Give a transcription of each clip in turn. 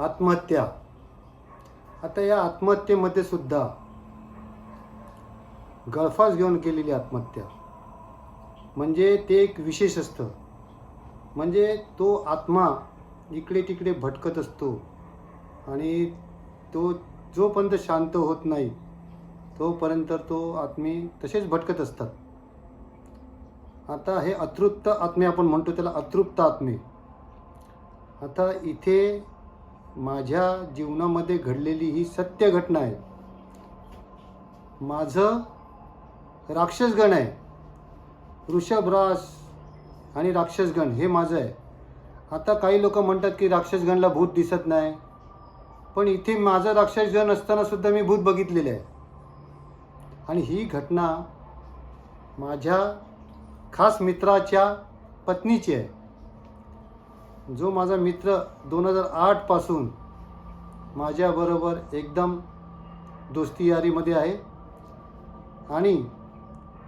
आत्महत्या. आता या आत्महत्येमध्ये सुद्धा गळफास घेऊन केलेली आत्महत्या. म्हणजे ते एक विशेष असतं. म्हणजे तो आत्मा इकडे तिकडे भटकत असतो. आणि तो जोपर्यंत शांत होत नाही तोपर्यंत तो आत्मी तसेच भटकत असतात. आता हे अतृप्त आत्मे आपण म्हणतो त्याला अतृप्त आत्मे. आता इथे माझ्या जीवनामध्ये घडलेली ही सत्य घटना आहे. माझं राक्षसगण आहे. वृषभरास आणि राक्षसगण हे माझं आहे. आता काही लोक म्हणतात की राक्षसगणला भूत दिसत नाही. पण इथे माझं राक्षसगण असतानासुद्धा मी भूत बघितलेलं आहे. आणि ही घटना माझ्या खास मित्राच्या पत्नीची आहे. जो माझा मित्र दोन हजार आठपासून माझ्याबरोबर एकदम दोस्ती यारीमध्ये आहे. आणि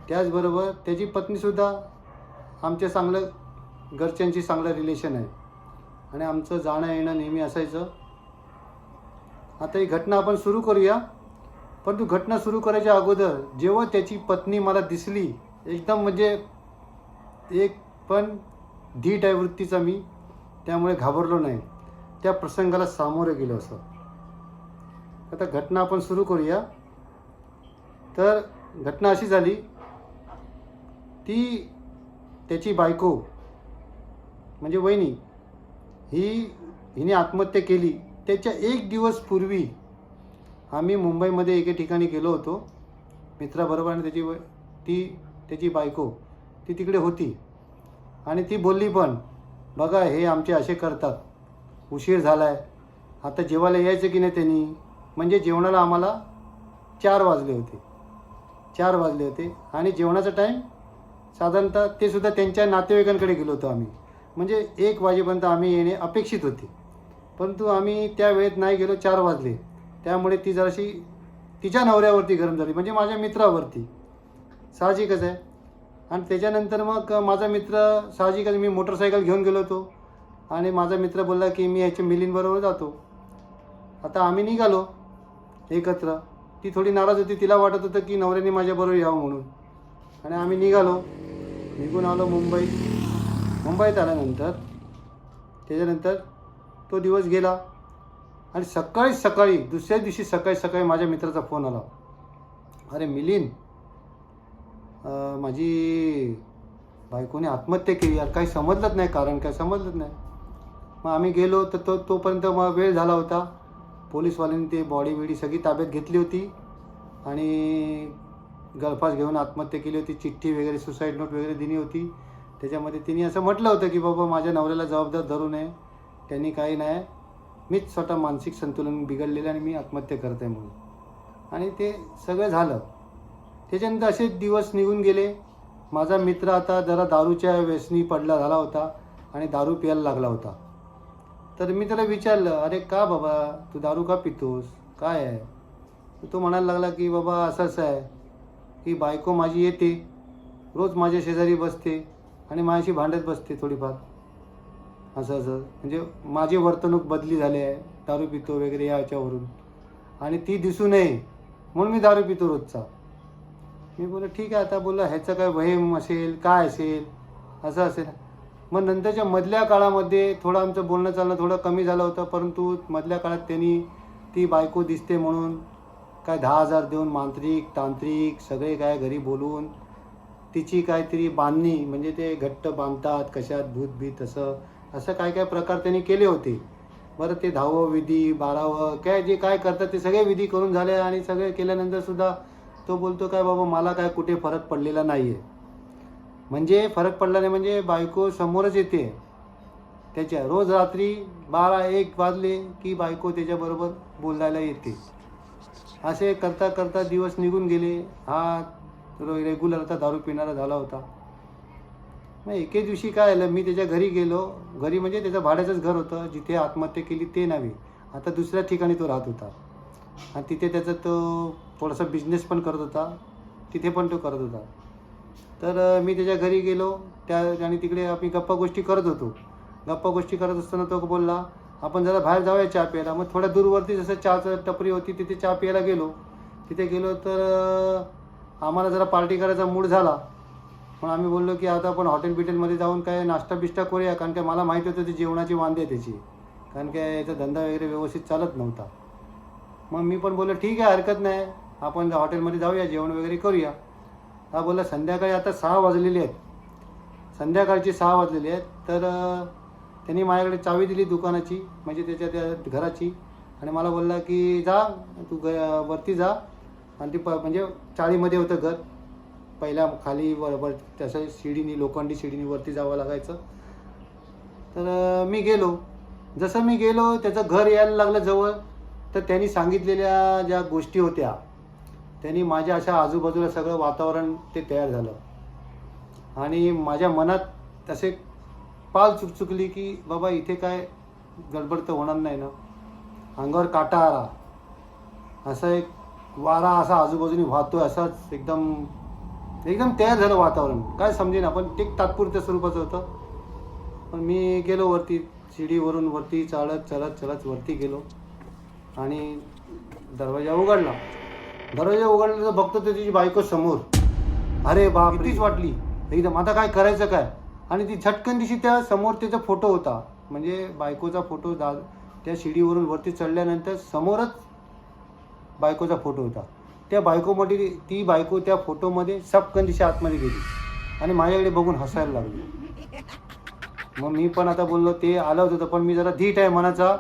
त्याचबरोबर त्याची पत्नीसुद्धा आमच्या चांगलं घरच्यांची चांगलं रिलेशन आहे. आणि आमचं जाणं येणं नेहमी असायचं. आता ही घटना आपण सुरू करूया. परंतु घटना सुरू करायच्या अगोदर जेव्हा त्याची पत्नी मला दिसली एकदम म्हणजे एक पण धीट आहे वृत्तीचा मी. त्यामुळे घाबरलो नाही. त्या प्रसंगाला सामोरं गेलो असं. आता घटना आपण सुरू करूया. तर घटना अशी झाली ती त्याची बायको म्हणजे वहिनी ही हिने आत्महत्या केली. त्याच्या एक दिवस पूर्वी आम्ही मुंबईमध्ये एके ठिकाणी गेलो होतो. मित्राबरोबर आणि त्याची ती त्याची बायको ती तिकडे होती. आणि ती बोलली पण बघा हे आमचे असे करतात. उशीर झाला आहे आता जेवायला यायचं की नाही त्यांनी? म्हणजे जेवणाला आम्हाला चार वाजले होते. चार वाजले होते. आणि जेवणाचा टाईम साधारणतः ते सुद्धा त्यांच्या नातेवाईकांकडे गेलो होतो आम्ही. म्हणजे एक वाजेपर्यंत आम्ही येणे अपेक्षित होते. परंतु आम्ही त्या वेळेत नाही गेलो चार वाजले. त्यामुळे ती जराशी तिच्या नवऱ्यावरती गरम झाली. म्हणजे माझ्या मित्रावरती. साहजिकच आहे. आणि त्याच्यानंतर मग माझा मित्र साहजिकच मी मोटरसायकल घेऊन गेलो होतो. आणि माझा मित्र बोलला की मी ह्याच्या मिलींबरोबर जातो. आता आम्ही निघालो एकत्र. ती थोडी नाराज होती. तिला वाटत होतं की नवऱ्याने माझ्याबरोबर यावं म्हणून. आणि आम्ही निघालो. निघून आलो मुंबई. मुंबईत आल्यानंतर त्याच्यानंतर तो दिवस गेला. आणि सकाळी सकाळी दुसऱ्या दिवशी सकाळी सकाळी माझ्या मित्राचा फोन आला. अरे मिलिंद माझी बायकोने आत्महत्या केली यार. काही समजलंच नाही कारण काय? समजलंच नाही. मग आम्ही गेलो तर तो तोपर्यंत मग वेळ झाला होता. पोलीसवाल्यांनी ते बॉडी बिडी सगळी ताब्यात घेतली होती. आणि गळफास घेऊन आत्महत्या केली होती. चिठ्ठी वगैरे सुसाईड नोट वगैरे दिली होती. त्याच्यामध्ये तिने असं म्हटलं होतं की बाबा माझ्या नवऱ्याला जबाबदार धरू नये. त्यांनी काही नाही. मीच स्वतः मानसिक संतुलन बिघडलेलं आणि मी आत्महत्या करत आहे म्हणून. आणि ते सगळं झालं. त्याच्यानंतर असे दिवस निघून गेले. माझा मित्र आता जरा दारूच्या व्यसनी पडला झाला होता आणि दारू प्यायला लागला होता. तर मी त्याला विचारलं अरे का बाबा तू दारू का पितोस? काय आहे? तर तो म्हणायला लागला की बाबा असं असं आहे. की बायको माझी येते. रोज माझ्या शेजारी बसते आणि माझ्याशी भांडत बसते थोडीफार. असं असं. म्हणजे माझी वर्तणूक बदली झाली आहे दारू पितो वगैरे या याच्यावरून. आणि ती दिसू नये म्हणून मी दारू पितो रोजचा. मी बोललो ठीक आहे आता बोललं ह्याचं काय वहीम असेल काय असेल असं असेल. मग नंतरच्या मधल्या काळामध्ये थोडं आमचं बोलणं चालणं थोडं कमी झालं होतं परंतु मधल्या काळात त्यांनी ती बायको दिसते म्हणून काय दहा हजार देऊन मांत्रिक तांत्रिक सगळे काय घरी बोलून तिची काहीतरी बांधणी म्हणजे ते घट्ट बांधतात कशात भूत भीत असं असं काय काय प्रकार त्यांनी केले होते. बरं ते दहावं विधी बारावं काय जे काय करतात ते सगळे विधी करून झाले आणि सगळे केल्यानंतर सुद्धा तो बोलतो काय बाबा मला काय कुठे फरक पडलेला नाही आहे म्हणजे फरक पडला नाही म्हणजे बायको समोरच येते. त्याच्या रोज रात्री बारा एक वाजले की बायको त्याच्याबरोबर बोलायला येते. असे करता करता दिवस निघून गेले. हा रेग्युलर आता दारू पिणारा झाला होता. मग एके दिवशी काय आलं मी त्याच्या घरी गेलो. घरी म्हणजे त्याचं भाड्याचंच घर होतं. जिथे आत्महत्या केली ते नव्हे. आता दुसऱ्या ठिकाणी तो राहत होता. आणि तिथे त्याचा तो थोडासा बिझनेस पण करत होता. तिथे पण तो करत होता. तर मी त्याच्या घरी गेलो. त्या आणि तिकडे आम्ही गप्पा गोष्टी करत होतो. गप्पा गोष्टी करत असताना तो बोलला आपण जरा बाहेर जाऊया चहा प्यायला. मग थोड्या दूरवरती जसं चहाचं टपरी होती तिथे चहा प्यायला गेलो. तिथे गेलो तर आम्हाला जरा पार्टी करायचा मूड झाला. पण आम्ही बोललो की आता आपण हॉटेल बिटेलमध्ये जाऊन काय नाश्ता बिष्टा करूया कारण काय मला माहिती होतं ती जेवणाची वांदे आहे त्याची. कारण काय याचा धंदा वगैरे व्यवस्थित चालत नव्हता. मग मी पण बोललो ठीक आहे हरकत नाही. आपण हॉटेलमध्ये जाऊया जेवण वगैरे करूया. हा बोलला संध्याकाळी आता सहा वाजलेली आहेत. संध्याकाळची सहा वाजलेली आहेत. तर त्यांनी माझ्याकडे चावी दिली दुकानाची म्हणजे त्याच्या त्या घराची. आणि मला बोलला की जा तू ग वरती जा. आणि ती प म्हणजे चाळीमध्ये होतं घर. पहिल्या खाली वर वर तसं शिडीनी लोखंडी शिडीनी वरती जावं लागायचं. तर मी गेलो. जसं मी गेलो त्याचं घर यायला लागलं जवळ. तर त्यांनी सांगितलेल्या ज्या गोष्टी होत्या त्यांनी माझ्या अशा आजूबाजूला सगळं वातावरण ते तयार झालं. आणि माझ्या मनात असे पाल चुकचुकली की बाबा इथे काय गडबड तर होणार नाही ना? अंगावर काटा आला. असा एक वारा असा आजूबाजूने वाहतोय असाच एकदम एकदम तयार झालं वातावरण. काय समजेन पण ते तात्पुरत्या स्वरूपाचं होतं. पण मी गेलो वरती शिडीवरून वरती चालत चलत चलत वरती गेलो. आणि दरवाजा उघडला. दरवाजा उघडला तर बघतो तर तिची बायको समोर. अरे बाप भीतीच वाटली. एकदम. आता काय करायचं काय? आणि ती झटकन दिशी त्या समोर त्याचा फोटो होता. म्हणजे बायकोचा फोटो दा त्या शिडीवरून वरती चढल्यानंतर समोरच बायकोचा फोटो होता. त्या बायकोमध्ये ती बायको त्या फोटोमध्ये सपकन दिशा आतमध्ये गेली. आणि माझ्याकडे बघून हसायला लागली. मग मी पण आता बोललो ते आलं होतं पण मी जरा धीट आहे मनाचा.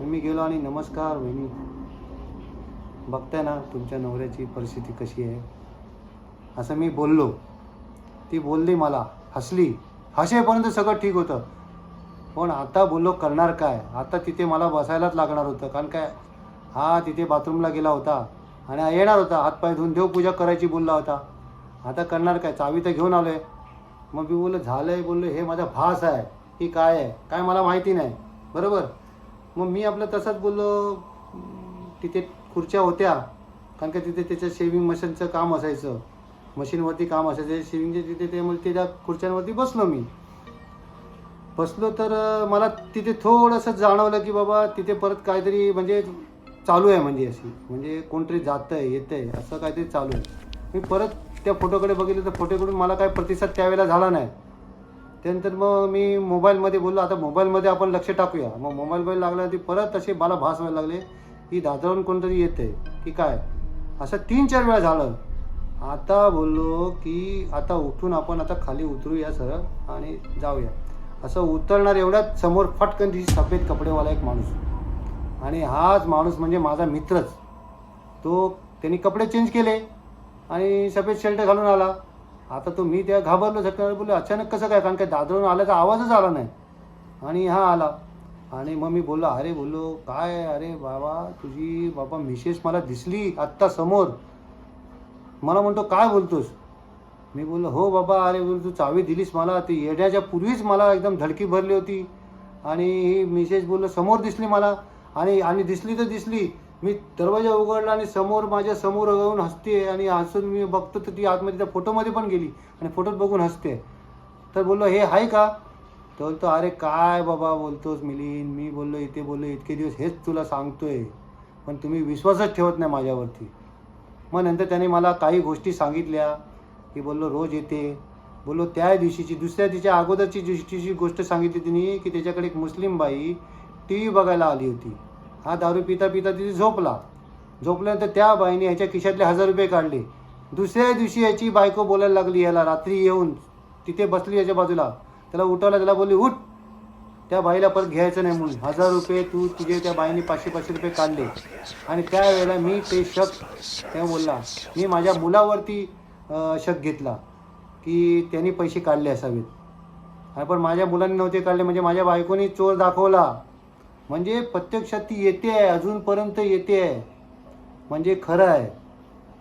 मी गेलो आणि नमस्कार बहिणी बघताय ना तुमच्या नवऱ्याची परिस्थिती कशी आहे? असं मी बोललो. ती बोलली मला हसली. हसेपर्यंत सगळं ठीक होतं. पण आता बोललो करणार काय? आता तिथे मला बसायलाच लागणार होतं. कारण काय? हा तिथे बाथरूमला गेला होता. आणि येणार होता. हातपाय धुवून देवपूजा करायची बोलला होता. आता करणार काय? चावी तर घेऊन आलोय. मग मी बोललो झालंय बोललो हे माझा भास आहे. की काय आहे? काय मला माहिती नाही. बरोबर? मग मी आपलं तसंच बोललो. तिथे खुर्च्या होत्या. कारण का तिथे त्याचं शेविंग मशीनचं काम असायचं. मशीनवरती काम असायचं. शेविंगचे तिथे ते मग त्याच्या खुर्च्यांवरती बसलो मी. बसलो तर मला तिथे थोडंसं जाणवलं की बाबा तिथे परत काहीतरी म्हणजे चालू आहे म्हणजे अशी. म्हणजे कोणतरी जातं आहे येतं आहे असं काहीतरी चालू आहे. मी परत त्या फोटोकडे बघितलं तर फोटोकडून मला काय प्रतिसाद त्यावेळेला झाला नाही. त्यानंतर मग मी मोबाईलमध्ये बोललो आता मोबाईलमध्ये आपण लक्ष टाकूया. मग मोबाईलमध्ये लागल्यावरती परत असे मला भास व्हायला लागले. की दादरहून कोणतरी येते की काय? असं तीन चार वेळा झालं. आता बोललो की आता उठून आपण आता खाली उतरूया सरळ आणि जाऊया. असं उतरणार एवढ्यात समोर फटकन तिची सफेद कपडेवाला एक माणूस. आणि हाच माणूस म्हणजे माझा मित्रच. तो त्यांनी कपडे चेंज केले आणि सफेद शर्ट घालून आला. आता तो मी त्या घाबरलो झटकणार बोललो अचानक कसं काय? कारण काय दादरून आल्याचा आवाजच आला नाही. आणि हा आला. आणि मग मी बोललो अरे बोललो काय? अरे बाबा तुझी बाबा मिसेस मला दिसली आत्ता समोर. मला म्हणतो काय बोलतोस? मी बोललो हो बाबा अरे बोल तू चावी दिलीस मला. ती येण्याच्या पूर्वीच मला एकदम धडकी भरली होती. आणि ही मिसेस बोललो समोर दिसली मला. आणि आणि दिसली तर दिसली. मी दरवाजा उघडला आणि समोर माझ्यासमोर जाऊन हसते. आणि हसून मी बघतो तर ती आतमध्ये त्या फोटोमध्ये पण गेली. आणि फोटोत बघून हसते. तर बोललो हे आहे का? तर बोलतो अरे काय बाबा बोलतोस मिलीन मी बोललो इथे बोललो इतके दिवस हेच तुला सांगतोय. पण तुम्ही विश्वासच ठेवत नाही माझ्यावरती. मग नंतर त्याने मला काही गोष्टी सांगितल्या. की बोललो रोज येते. बोललो त्या दिवशीची दुसऱ्या तिच्या अगोदरची दिवशीची गोष्ट सांगितली तिने की त्याच्याकडे एक मुस्लिम बाई टी व्ही बघायला आली होती. हा दारू पिता पिता तिथे झोपला. झोपल्यानंतर त्या बाईने ह्याच्या खिशातले हजार रुपये काढले. दुसऱ्या दिवशी याची बायको बोलायला लागली याला रात्री येऊन तिथे बसली याच्या बाजूला. त्याला उठवला त्याला बोलली उठ. त्या बाईला परत घ्यायचं नाही म्हणून हजार रुपये तू तुझे त्या बाईने पाचशे पाचशे रुपये काढले. आणि त्यावेळेला मी ते शक त्या बोलला मी माझ्या मुलावरती शक घेतला की त्यांनी पैसे काढले असावेत. आणि पण माझ्या मुलांनी नव्हते काढले म्हणजे माझ्या बायकोनी चोर दाखवला. म्हणजे प्रत्यक्षात ती येते आहे अजूनपर्यंत येते आहे. म्हणजे खरं आहे.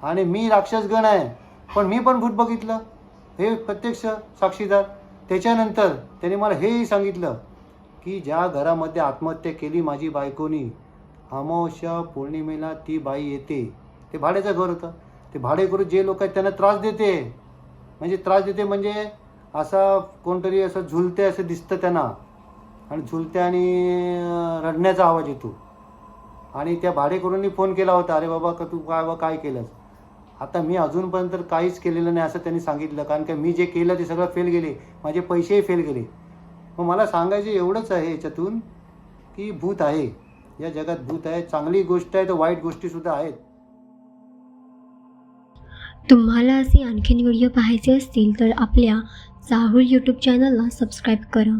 आणि मी राक्षसगण आहे. पण मी पण भूत बघितलं. हे प्रत्यक्ष साक्षीदार. त्याच्यानंतर त्याने मला हेही सांगितलं की ज्या घरामध्ये आत्महत्या केली माझी बायकोनी अमावस्या पौर्णिमेला ती बाई येते. ते भाड्याचं घर होतं. ते भाडेकरू जे लोक आहेत त्यांना त्रास देते. म्हणजे त्रास देते म्हणजे असा कोणतरी असं झुलते असं दिसतं त्यांना. आणि झुलत्या आणि रडण्याचा आवाज येतो. आणि त्या भाडेकरूंनी फोन केला होता. अरे बाबा का तू काय बा काय केलंस? आता मी अजूनपर्यंत तर काहीच केलेलं नाही असं त्यांनी सांगितलं. कारण की मी जे केलं ते सगळं फेल गेले. माझे पैसेही फेल गेले. मग मला सांगायचं एवढंच आहे याच्यातून की भूत आहे. या जगात भूत आहे. चांगली गोष्ट आहे तर वाईट गोष्टीसुद्धा आहेत. तुम्हाला असे आणखीन व्हिडिओ पाहायचे असतील तर आपल्या चाहूल यूट्यूब चॅनलला सबस्क्राईब करा.